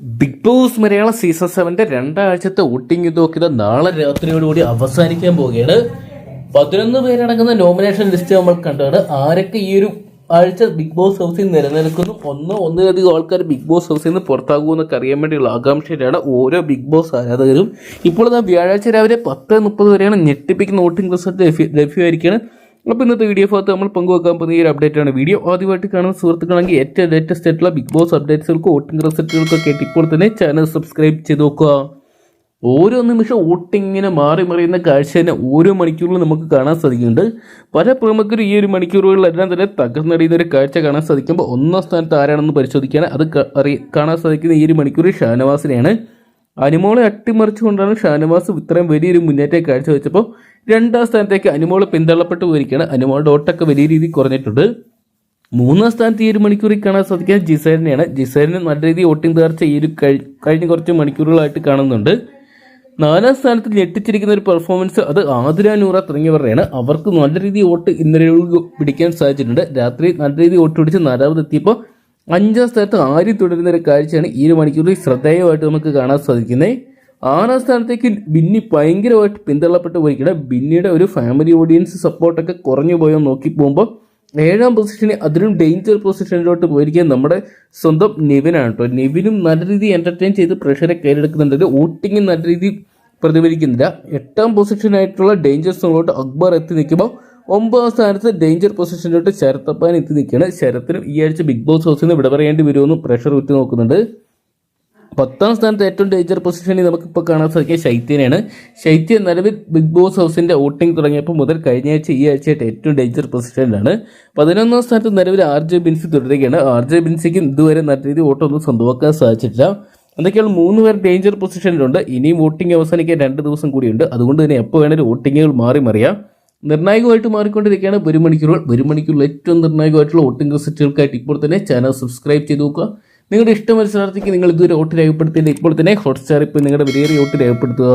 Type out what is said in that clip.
Big Boss മലയാള season സെവന്റെ രണ്ടാഴ്ചത്തെ വോട്ടിംഗ് നോക്കിയത് നാളെ രാത്രിയോടുകൂടി അവസാനിക്കാൻ പോവുകയാണ്. പതിനൊന്ന് പേരടങ്ങുന്ന നോമിനേഷൻ ലിസ്റ്റ് നമ്മൾ കണ്ടാണ് ആരൊക്കെ ഈ ഒരു ആഴ്ച ബിഗ് ബോസ് ഹൗസിൽ നിലനിൽക്കുന്നു? ഒന്നോ ഒന്നിലധികം ആൾക്കാർ ബിഗ് ബോസ് ഹൗസിൽ നിന്ന് പുറത്താകുമെന്നൊക്കെ അറിയാൻ വേണ്ടിയുള്ള ആകാംക്ഷയിലാണ് ഓരോ ബിഗ് ബോസ് ആരാധകരും. ഇപ്പോൾ വ്യാഴാഴ്ച രാവിലെ പത്ത് മുപ്പത് വരെയാണ് ഞെട്ടിപ്പിക്കുന്ന വോട്ടിംഗ് റിസൾട്ട് ലഭ്യ- ലഭ്യമായിരിക്കുകയാണ്. അപ്പോൾ ഇന്നത്തെ വീഡിയോ ഭാഗത്ത് നമ്മൾ പങ്കുവെക്കാൻ പോകുന്ന ഈ ഒരു അപ്ഡേറ്റ് ആണ്. വീഡിയോ ആദ്യമായിട്ട് കാണുന്ന സുഹൃത്തുക്കളാണെങ്കിൽ ഏറ്റവും ലേറ്റസ്റ്റ് ആയിട്ടുള്ള ബിഗ് ബോസ് അപ്ഡേറ്റ്സുകൾക്ക് വോട്ടിംഗ് റിസൾട്ടുകൾക്കൊക്കെ ആയിട്ട് ഇപ്പോൾ തന്നെ ചാനൽ സബ്സ്ക്രൈബ് ചെയ്ത് നോക്കുക. ഓരോ നിമിഷം വോട്ടിങ്ങിനെ മാറി മറിയുന്ന കാഴ്ച തന്നെ ഓരോ മണിക്കൂറിലും നമുക്ക് കാണാൻ സാധിക്കുന്നുണ്ട്. പല പ്രമുഖരും ഈ ഒരു മണിക്കൂറുകളിലെല്ലാം തന്നെ തകർന്നടിയുന്ന ഒരു കാഴ്ച കാണാൻ സാധിക്കുമ്പോൾ ഒന്നാം സ്ഥാനത്ത് ആരാണെന്ന് പരിശോധിക്കാൻ അത് കാണാൻ സാധിക്കുന്ന ഈ ഒരു മണിക്കൂർ ഷാനവാസിനെയാണ്. അനിമോളെ അട്ടിമറിച്ചുകൊണ്ടാണ് ഷാനവാസ് ഇത്രയും വലിയൊരു മുന്നേറ്റം കാഴ്ചവെച്ചപ്പോൾ രണ്ടാം സ്ഥാനത്തേക്ക് അനിമോൾ പിന്തള്ളപ്പെട്ടു പോയിരിക്കുകയാണ്. അനുമോളുടെ ഓട്ടൊക്കെ വലിയ രീതിയിൽ കുറഞ്ഞിട്ടുണ്ട്. മൂന്നാം സ്ഥാനത്ത് ഈ ഒരു മണിക്കൂറിൽ കാണാൻ സാധിക്കുന്നത് ജിസൈലിനെയാണ് ജിസൈലിന് നല്ല രീതിയിൽ ഓട്ടിംഗ് തകർച്ച ഈ ഒരു കഴി- കഴിഞ്ഞ കുറച്ച് മണിക്കൂറുകളായിട്ട് കാണുന്നുണ്ട്. നാലാം സ്ഥാനത്ത് ഞെട്ടിച്ചിരിക്കുന്ന ഒരു പെർഫോമൻസ് അത് ആതിര നൂറ തുടങ്ങിയവരുടെയാണ്. അവർക്ക് നല്ല രീതിയിൽ വോട്ട് ഇന്നലെ പിടിക്കാൻ സാധിച്ചിട്ടുണ്ട്. രാത്രി നല്ല രീതിയിൽ വോട്ട് പിടിച്ച് നാലാമത് എത്തിയപ്പോൾ അഞ്ചാം സ്ഥാനത്ത് ആരി തുടരുന്ന ഒരു കാഴ്ചയാണ് ഈ ഒരു മണിക്കൂറിൽ ശ്രദ്ധേയമായിട്ട് നമുക്ക് കാണാൻ സാധിക്കുന്നത്. ആറാം സ്ഥാനത്തേക്ക് ബിന്നി ഭയങ്കരമായിട്ട് പിന്തള്ളപ്പെട്ട് പോയിക്കിടെ ബിന്നിയുടെ ഒരു ഫാമിലി ഓഡിയൻസ് സപ്പോർട്ടൊക്കെ കുറഞ്ഞു പോയോ നോക്കി പോകുമ്പോൾ ഏഴാം പൊസിഷനിൽ അതിലും ഡേഞ്ചർ പൊസിഷനിലോട്ട് പോയിരിക്കുക നമ്മുടെ സ്വന്തം നിവിനാണ് കേട്ടോ നിവിനും നല്ല രീതിയിൽ എന്റർടൈൻ ചെയ്ത് പ്രഷറെ കയറിയെടുക്കുന്നുണ്ട്. വോട്ടിങ്ങും നല്ല രീതിയിൽ പ്രതിഫലിക്കുന്നില്ല. എട്ടാം പൊസിഷനായിട്ടുള്ള ഡേഞ്ചർ സോണിലോട്ട് അക്ബർ എത്തി നിൽക്കുമ്പോൾ ഒമ്പതാം സ്ഥാനത്ത് ഡേഞ്ചർ പൊസിഷനിലോട്ട് ശരത്തപ്പാൻ എത്തി നിൽക്കുകയാണ്. ശരത്തിനും ഈ ആഴ്ച ബിഗ് ബോസ് ഹൗസിൽ നിന്ന് വിട പറയേണ്ടി വരുമെന്ന് പ്രഷർ ഉറ്റു നോക്കുന്നുണ്ട്. പത്താം സ്ഥാനത്ത് ഏറ്റവും ഡേഞ്ചർ പൊസിഷനിൽ നമുക്കിപ്പോൾ കാണാൻ സാധിക്കുക ശൈത്യനെയാണ് ശൈത്യ നിലവിൽ ബിഗ് ബോസ് ഹൗസിന്റെ വോട്ടിംഗ് തുടങ്ങിയപ്പോൾ മുതൽ കഴിഞ്ഞ ആഴ്ച ഈ ആഴ്ചയായിട്ട് ഏറ്റവും ഡേഞ്ചർ പൊസിഷനിലാണ് പതിനൊന്നാം സ്ഥാനത്ത് നിലവിൽ ആർ ജെ ബിൻസി തുടരുകയാണ്. ആർ ജെ ബിൻസിക്ക് ഇതുവരെ നല്ല രീതിയിൽ വോട്ടൊന്നും സ്വന്തമാക്കാൻ സാധിച്ചിട്ടില്ല. എന്തൊക്കെയാണ് മൂന്ന് പേർ ഡേഞ്ചർ പൊസിഷനിലുണ്ട് ഇനിയും വോട്ടിംഗ് അവസാനിക്കാൻ രണ്ട് ദിവസം കൂടിയുണ്ട്. അതുകൊണ്ട് തന്നെ എപ്പോൾ വേണേലും വോട്ടിങ്ങുകൾ മാറി മറിയാം. നിർണായകമായിട്ട് മാറിക്കൊണ്ടിരിക്കുകയാണ് ഒരു മണിക്കൂറുകൾ ഒരു മണിക്കൂറിൽ ഏറ്റവും നിർണായകമായിട്ടുള്ള വോട്ടിംഗ് റിസൾട്ടുകൾക്കായിട്ട് ഇപ്പോൾ തന്നെ ചാനൽ സബ്സ്ക്രൈബ് ചെയ്ത് നോക്കുക. നിങ്ങളുടെ ഇഷ്ട മത്സരാർത്ഥിക്ക് നിങ്ങൾ ഇതുവരെ വോട്ട് രേഖപ്പെടുത്തിയില്ല ഇപ്പോൾ തന്നെ ഹോട്ട്സ്റ്റാർ ഇപ്പോൾ നിങ്ങളുടെ വിലയേറിയ വോട്ട് രേഖപ്പെടുത്തുക.